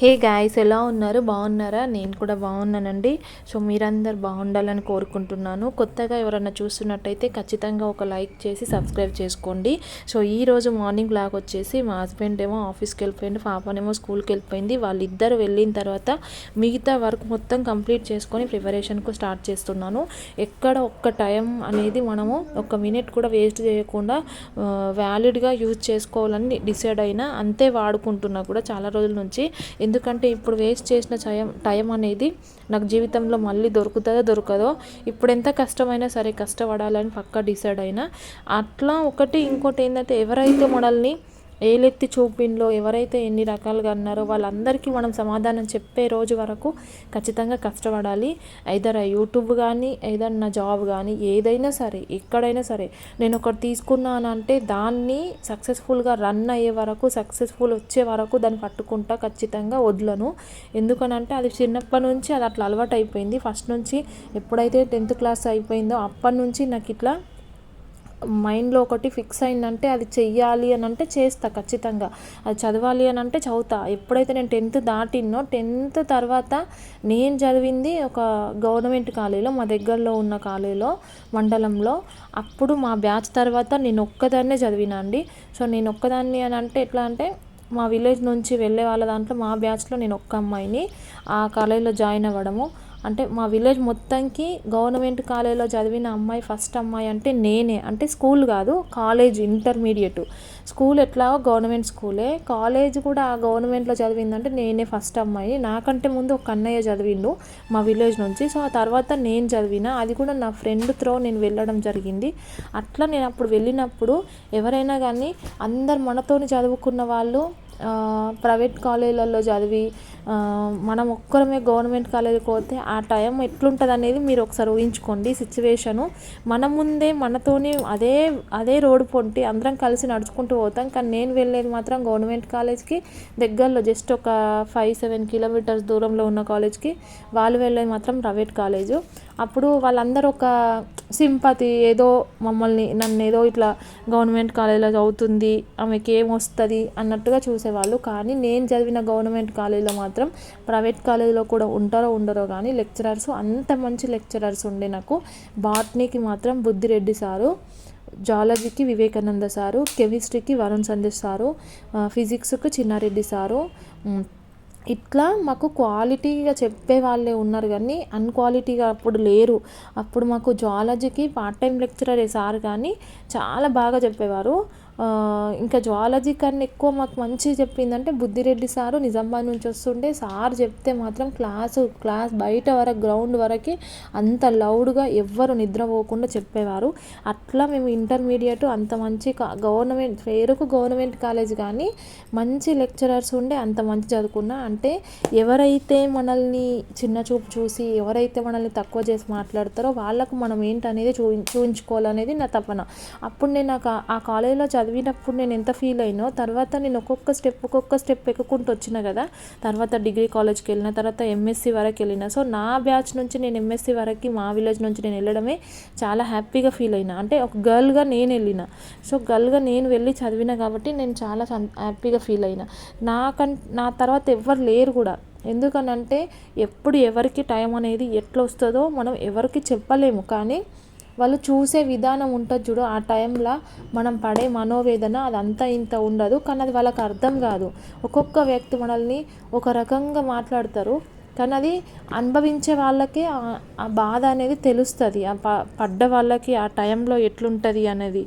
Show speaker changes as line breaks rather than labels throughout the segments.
Hey guys ఎలా ఉన్నారు? బాగున్నారా? నేను కూడా బాగున్నానండి. సో మీరందరు బాగుండాలని కోరుకుంటున్నాను. కొత్తగా ఎవరైనా చూస్తున్నట్టయితే ఖచ్చితంగా ఒక లైక్ చేసి సబ్స్క్రైబ్ చేసుకోండి. సో ఈ రోజు మార్నింగ్ బ్లాగ్ వచ్చేసి మా హస్బెండ్ ఏమో ఆఫీస్కి వెళ్ళిపోయింది పాపనేమో స్కూల్కి వెళ్ళిపోయింది. వాళ్ళిద్దరు వెళ్ళిన తర్వాత మిగతా వర్క్ మొత్తం కంప్లీట్ చేసుకొని ప్రిపరేషన్కు స్టార్ట్ చేస్తున్నాను. ఎక్కడ ఒక్క టైం అనేది మనము ఒక మినిట్ కూడా వేస్ట్ చేయకుండా వ్యాలిడ్గా యూజ్ చేసుకోవాలని డిసైడ్ అయినా అంతే వాడుకుంటున్నా కూడా చాలా రోజుల నుంచి. ఎందుకంటే ఇప్పుడు వేస్ట్ చేసిన టైం టైం అనేది నాకు జీవితంలో మళ్ళీ దొరుకుతుందో దొరకదో? ఇప్పుడు ఎంత కష్టమైనా సరే కష్టపడాలని పక్కా డిసైడ్ అయినా. అట్లా ఒకటి ఇంకోటి ఏంటంటే ఎవరైతే మనల్ని ఏలెత్తి చూపింలో ఎవరైతే ఎన్ని రకాలుగా అన్నారో వాళ్ళందరికీ మనం సమాధానం చెప్పే రోజు వరకు ఖచ్చితంగా కష్టపడాలి. ఐదర్ యూట్యూబ్ కానీ ఐదర్ నా జాబ్ కానీ ఏదైనా సరే ఎక్కడైనా సరే నేను ఒకటి తీసుకున్నానంటే దాన్ని సక్సెస్ఫుల్గా రన్ అయ్యే వరకు సక్సెస్ఫుల్ వచ్చే వరకు దాన్ని పట్టుకుంటా ఖచ్చితంగా వదలను. ఎందుకనంటే అది చిన్నప్పటి నుంచి అది అట్లా అలవాటు అయిపోయింది ఫస్ట్ నుంచి ఎప్పుడైతే టెన్త్ క్లాస్ అయిపోయిందో అప్పటి నుంచి నాకు ఇట్లా మైండ్లో ఒకటి ఫిక్స్ అయిందంటే అది చెయ్యాలి అని అంటే చేస్తా ఖచ్చితంగా. అది చదవాలి అని అంటే చదువుతా. ఎప్పుడైతే నేను టెన్త్ దాటినో టెన్త్ తర్వాత నేను చదివింది ఒక గవర్నమెంట్ కాలేజీలో మా దగ్గరలో ఉన్న కాలేజీలో మండలంలో. అప్పుడు మా బ్యాచ్ తర్వాత నేను ఒక్కదాన్నే చదివినా అండి. సో నేను ఒక్కదాన్ని అని అంటే ఎట్లా అంటే మా విలేజ్ నుంచి వెళ్ళే వాళ్ళ దాంట్లో మా బ్యాచ్లో నేను ఒక్క అమ్మాయిని ఆ కాలేజీలో జాయిన్ అవ్వడము. అంటే మా విలేజ్ మొత్తంకి గవర్నమెంట్ కాలేజీలో చదివిన అమ్మాయి ఫస్ట్ అమ్మాయి అంటే నేనే. అంటే స్కూల్ కాదు కాలేజ్ ఇంటర్మీడియట్. స్కూల్ ఎట్లాగో గవర్నమెంట్ స్కూలే. కాలేజ్ కూడా ఆ గవర్నమెంట్లో చదివిందంటే నేనే ఫస్ట్ అమ్మాయి. నాకంటే ముందు ఒక అన్నయ్య చదివిండు మా విలేజ్ నుంచి. సో ఆ తర్వాత నేను చదివిన. అది కూడా నా ఫ్రెండ్ త్రో నేను వెళ్ళడం జరిగింది. అట్లా నేను అప్పుడు వెళ్ళినప్పుడు ఎవరైనా కానీ అందరు మనతోని చదువుకున్న వాళ్ళు ప్రైవేట్ కాలేజీలలో చదివి మనం ఒక్కరమే గవర్నమెంట్ కాలేజీకి పోతే ఆ టైం ఎట్లుంటుంది అనేది మీరు ఒకసారి ఊహించుకోండి సిచ్యువేషను. మన ముందే మనతోనే అదే అదే రోడ్డు పొంటి అందరం కలిసి నడుచుకుంటూ పోతాం. కానీ నేను వెళ్ళేది మాత్రం గవర్నమెంట్ కాలేజ్కి దగ్గరలో జస్ట్ ఒక ఫైవ్ సెవెన్ కిలోమీటర్స్ దూరంలో ఉన్న కాలేజ్కి. వాళ్ళు వెళ్ళేది మాత్రం ప్రైవేట్ కాలేజు. అప్పుడు వాళ్ళందరూ ఒక సింపతి ఏదో మమ్మల్ని నన్ను ఏదో ఇట్లా గవర్నమెంట్ కాలేజీలో చదువుతుంది ఆమెకి ఏం వస్తుంది అన్నట్టుగా చూసేవాళ్ళు కానీ నేను చదివిన గవర్నమెంట్ కాలేజీలో మాత్రం ప్రైవేట్ కాలేజీలో కూడా ఉంటారో ఉండరో కానీ లెక్చరర్స్ అంత మంచి లెక్చరర్స్ ఉండే నాకు. బాట్నీకి మాత్రం బుద్ధిరెడ్డి సారు జాలజీకి వివేకానంద సారు కెమిస్ట్రీకి వరుణ్ సందేశ్ సారు ఫిజిక్స్కి చిన్నారెడ్డి సారు. ఇట్లా మాకు క్వాలిటీగా చెప్పే వాళ్ళే ఉన్నారు కానీ అన్క్వాలిటీగా అప్పుడు లేరు. అప్పుడు మాకు జువాలజీకి పార్ట్ టైం లెక్చరర్ సార్ కానీ చాలా బాగా చెప్పేవారు. ఇంకా జువాలజీ కన్నా ఎక్కువ మాకు మంచిగా చెప్పిందంటే బుద్ధిరెడ్డి సారు నిజామాబాద్ నుంచి వస్తుండే సార్ చెప్తే మాత్రం క్లాసు క్లాస్ బయట వరకు గ్రౌండ్ వరకు అంత లౌడ్గా ఎవ్వరు నిద్రపోకుండా చెప్పేవారు. అట్లా మేము ఇంటర్మీడియట్ అంత మంచి గవర్నమెంట్ పేరుకు గవర్నమెంట్ కాలేజ్ కానీ మంచి లెక్చరర్స్ ఉండే అంత మంచి చదువుకున్నా. అంటే ఎవరైతే మనల్ని చిన్న చూపు చూసి ఎవరైతే మనల్ని తక్కువ చేసి మాట్లాడతారో వాళ్ళకు మనం ఏంటనేది చూ చూపించుకోవాలనేది నా తపన. అప్పుడు నేను ఆ కాలేజీలో చదివి చదివినప్పుడు నేను ఎంత ఫీల్ అయినో తర్వాత నేను ఒక్కొక్క స్టెప్ ఒక్కొక్క స్టెప్ ఎక్కుకుంటూ వచ్చిన కదా తర్వాత డిగ్రీ కాలేజ్కి వెళ్ళిన తర్వాత ఎంఎస్సి వరకు వెళ్ళిన. సో నా బ్యాచ్ నుంచి నేను ఎంఎస్సి వరకు మా విలేజ్ నుంచి నేను వెళ్ళడమే చాలా హ్యాపీగా ఫీల్ అయినా. అంటే ఒక గర్ల్గా నేను వెళ్ళిన. సో గర్ల్గా నేను వెళ్ళి చదివిన కాబట్టి నేను చాలా హ్యాపీగా ఫీల్ అయినా. నాకం నా తర్వాత ఎవ్వరు లేరు కూడా. ఎందుకనంటే ఎప్పుడు ఎవరికి టైం అనేది ఎట్లా వస్తుందో మనం ఎవరికి చెప్పలేము. కానీ వాళ్ళు చూసే విధానం ఉంటుంది చూడు ఆ టైంలో మనం పడే మనోవేదన అదంతా ఇంత ఉండదు. కానీ అది వాళ్ళకి అర్థం కాదు. ఒక్కొక్క వ్యక్తి మనల్ని ఒక రకంగా మాట్లాడతారు. కానీ అది అనుభవించే వాళ్ళకే ఆ బాధ అనేది తెలుస్తుంది. ఆ ప పడ్డ వాళ్ళకి ఆ టైంలో ఎట్లుంటుంది అనేది.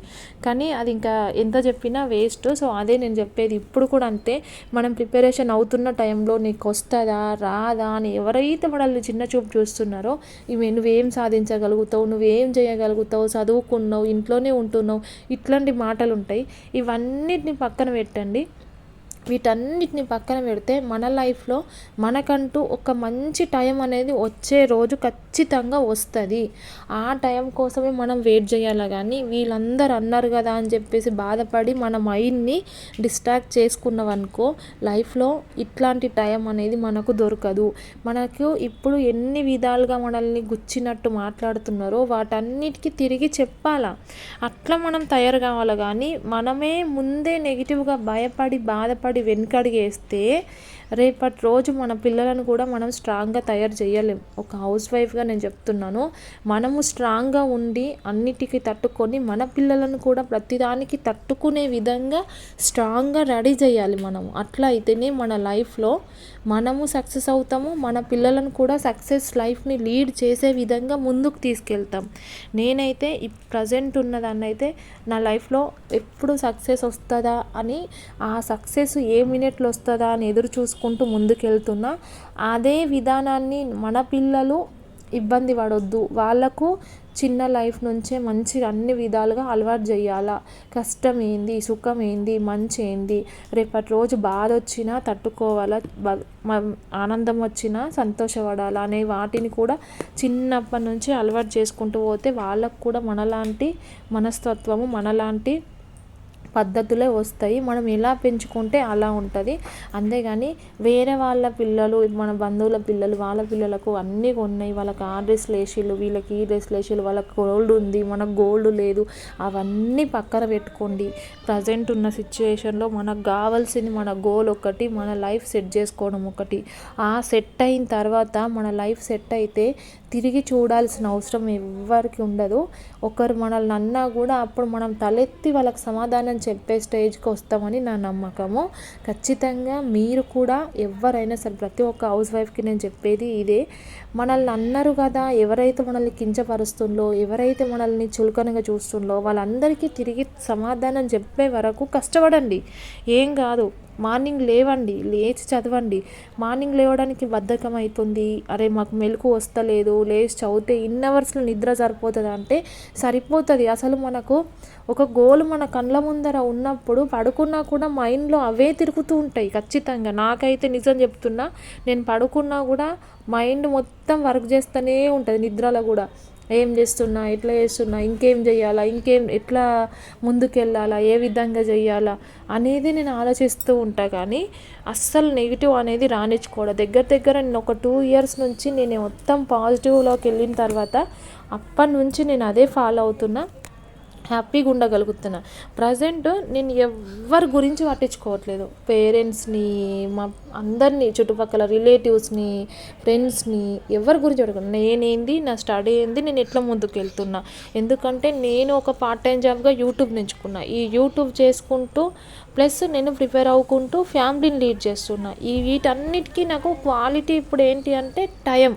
కానీ అది ఇంకా ఎంత చెప్పినా వేస్ట్. సో అదే నేను చెప్పేది ఇప్పుడు కూడా అంతే. మనం ప్రిపరేషన్ అవుతున్న టైంలో నీకు వస్తుందా రాదా అని ఎవరైతే మనల్ని చిన్న చూపు చూస్తున్నారో ఇవి నువ్వేం సాధించగలుగుతావు నువ్వేం చేయగలుగుతావు చదువుకున్నావు ఇంట్లోనే ఉంటున్నావు ఇట్లాంటి మాటలు ఉంటాయి ఇవన్నిటిని పక్కన పెట్టండి. వీటన్నిటిని పక్కన పెడితే మన లైఫ్లో మనకంటూ ఒక మంచి టైం అనేది వచ్చే రోజు ఖచ్చితంగా వస్తుంది. ఆ టైం కోసమే మనం వెయిట్ చేయాలి కానీ వీళ్ళందరూ అన్నారు కదా అని చెప్పేసి బాధపడి మన మైండ్ని డిస్ట్రాక్ట్ చేసుకున్నావనుకో లైఫ్లో ఇట్లాంటి టైం అనేది మనకు దొరకదు. మనకు ఇప్పుడు ఎన్ని విధాలుగా మనల్ని గుచ్చినట్టు మాట్లాడుతున్నారో వాటన్నిటికీ తిరిగి చెప్పాలా? అట్లా మనం తయారు కావాలి కానీ మనమే ముందే నెగిటివ్గా భయపడి బాధపడి వెనకడిగేస్తే రేపటి రోజు మన పిల్లలను కూడా మనం స్ట్రాంగ్గా తయారు చేయలేం. ఒక హౌస్ వైఫ్గా నేను చెప్తున్నాను మనము స్ట్రాంగ్గా ఉండి అన్నిటికీ తట్టుకొని మన పిల్లలను కూడా ప్రతిదానికి తట్టుకునే విధంగా స్ట్రాంగ్గా రెడీ చేయాలి మనము. అట్లా అయితేనే మన లైఫ్లో మనము సక్సెస్ అవుతాము మన పిల్లలను కూడా సక్సెస్ లైఫ్ని లీడ్ చేసే విధంగా ముందుకు తీసుకెళ్తాం. నేనైతే ఈ ప్రజెంట్ ఉన్నదాన్ని అయితే నా లైఫ్లో ఎప్పుడు సక్సెస్ వస్తుందా అని ఆ సక్సెస్ ఏ మినిట్లు వస్తుందా అని ఎదురు చూసుకుంటూ ముందుకెళ్తున్నా. అదే విధానాన్ని మన పిల్లలు ఇబ్బంది పడొద్దు. వాళ్ళకు చిన్న లైఫ్ నుంచే మంచి అన్ని విధాలుగా అలవాటు చేయాలా. కష్టం ఏంది సుఖం ఏంది మంచి ఏంది రేపటి రోజు బాధ వచ్చినా తట్టుకోవాలా? ఆనందం వచ్చినా సంతోషపడాలా? అనే వాటిని కూడా చిన్నప్పటి నుంచి అలవాటు చేసుకుంటూ పోతే వాళ్ళకు కూడా మనలాంటి మనస్తత్వము మనలాంటి పద్ధతులే వస్తాయి. మనం ఎలా పెంచుకుంటే అలా ఉంటుంది. అంతేగాని వేరే వాళ్ళ పిల్లలు మన బంధువుల పిల్లలు వాళ్ళ పిల్లలకు అన్నీ ఉన్నాయి వాళ్ళకి ఆ డ్రెస్లు వేసిళ్ళు వీళ్ళకి ఈ డ్రెస్లు వేసిళ్ళు వాళ్ళకి గోల్డ్ ఉంది మనకు గోల్డ్ లేదు. అవన్నీ పక్కన పెట్టుకోండి. ప్రజెంట్ ఉన్న సిచ్యువేషన్లో మనకు కావాల్సింది మన గోల్ ఒకటి మన లైఫ్ సెట్ చేసుకోవడం ఒకటి ఆ సెట్ అయిన తర్వాత మన లైఫ్ సెట్ అయితే తిరిగి చూడాల్సిన అవసరం ఎవ్వరికి ఉండదు. ఒకరు మనల్ని అన్నా కూడా అప్పుడు మనం తలెత్తి వాళ్ళకి సమాధానం చెప్పే స్టేజ్కి వస్తామని నా నమ్మకము. ఖచ్చితంగా మీరు కూడా ఎవరైనా సరే ప్రతి ఒక్క హౌస్ వైఫ్కి నేను చెప్పేది ఇదే. మనల్ని అన్నారు కదా ఎవరైతే మనల్ని కించపరుస్తుందో ఎవరైతే మనల్ని చులకనగా చూస్తుందో వాళ్ళందరికీ తిరిగి సమాధానం చెప్పే వరకు కష్టపడండి. ఏం కాదు మార్నింగ్ లేవండి లేచి చదవండి. మార్నింగ్ లేవడానికి బద్ధకం అవుతుంది అరే మాకు మెలకు వస్తలేదు లేచి చదివితే ఇన్ అవర్స్లో నిద్ర సరిపోతుంది అంటే సరిపోతుంది. అసలు మనకు ఒక గోల్ మన కళ్ళ ముందర ఉన్నప్పుడు పడుకున్నా కూడా మైండ్లో అవే తిరుగుతూ ఉంటాయి ఖచ్చితంగా. నాకైతే నిజం చెప్తున్నా నేను పడుకున్నా కూడా మైండ్ మొత్తం వర్క్ చేస్తూనే ఉంటుంది నిద్రలో కూడా. ఏం చేస్తున్నా ఎట్లా చేస్తున్నా ఇంకేం చేయాలా ఇంకేం ఎట్లా ముందుకెళ్ళాలా ఏ విధంగా చేయాలా అనేది నేను ఆలోచిస్తూ ఉంటా కానీ అస్సలు నెగిటివ్ అనేది రానిచ్చుకోవడం. దగ్గర దగ్గర నేను ఒక టూ ఇయర్స్ నుంచి నేను మొత్తం పాజిటివ్లోకి వెళ్ళిన తర్వాత అప్పటి నుంచి నేను అదే ఫాలో అవుతున్నా. హ్యాపీగా ఉండగలుగుతున్నా. ప్రజెంట్ నేను ఎవరి గురించి పట్టించుకోవట్లేదు. పేరెంట్స్ని మా అందరినీ చుట్టుపక్కల రిలేటివ్స్ని ఫ్రెండ్స్ని ఎవరి గురించి పట్టుకున్నా నేనేంది నా స్టడీ ఏంది నేను ఎట్లా ముందుకు వెళ్తున్నా ఎందుకంటే నేను ఒక పార్ట్ టైం జాబ్గా యూట్యూబ్ నేర్చుకున్నా. ఈ యూట్యూబ్ చేసుకుంటూ ప్లస్ నేను ప్రిపేర్ అవ్వుకుంటూ ఫ్యామిలీని లీడ్ చేస్తున్నా. ఈ వీటన్నిటికీ నాకు క్వాలిటీ ఇప్పుడు ఏంటి అంటే టైం.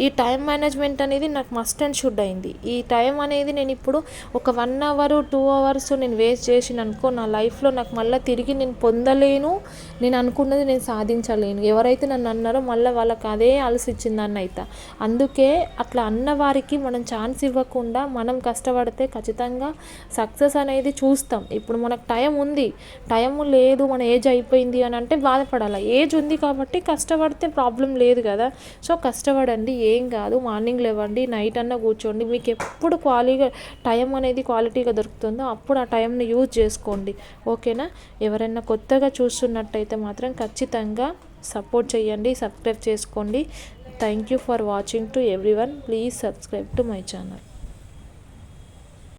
ఈ టైం మేనేజ్మెంట్ అనేది నాకు మస్ట్ అండ్ షుడ్ అయింది. ఈ టైం అనేది నేను ఇప్పుడు ఒక వన్ అవర్ టూ అవర్స్ నేను వేస్ట్ చేసిన అనుకో నా లైఫ్లో నాకు మళ్ళీ తిరిగి నేను పొందలేను. నేను అనుకున్నది నేను సాధించలేను. ఎవరైతే నన్ను అన్నారో మళ్ళీ వాళ్ళకి అదే అలసిచ్చిందని అయితే. అందుకే అట్లా అన్న వారికి మనం ఛాన్స్ ఇవ్వకుండా మనం కష్టపడితే ఖచ్చితంగా సక్సెస్ అనేది చూస్తాం. ఇప్పుడు మనకు టైం ఉంది. టైం లేదు మన ఏజ్ అయిపోయింది అని అంటే బాధపడాలి? ఏజ్ ఉంది కాబట్టి కష్టపడితే ప్రాబ్లం లేదు కదా. సో కష్టపడండి. ఏం కాదు. మార్నింగ్ లేవండి నైట్ అన్నా కూర్చోండి. మీకు ఎప్పుడు క్వాలిటీగా టైం అనేది క్వాలిటీగా దొరుకుతుందో అప్పుడు ఆ టైంని యూజ్ చేసుకోండి. ఓకేనా? ఎవరైనా కొత్తగా చూస్తున్నట్టయితే మాత్రం ఖచ్చితంగా సపోర్ట్ చేయండి సబ్స్క్రైబ్ చేసుకోండి. Thank you for watching to everyone please subscribe to my channel.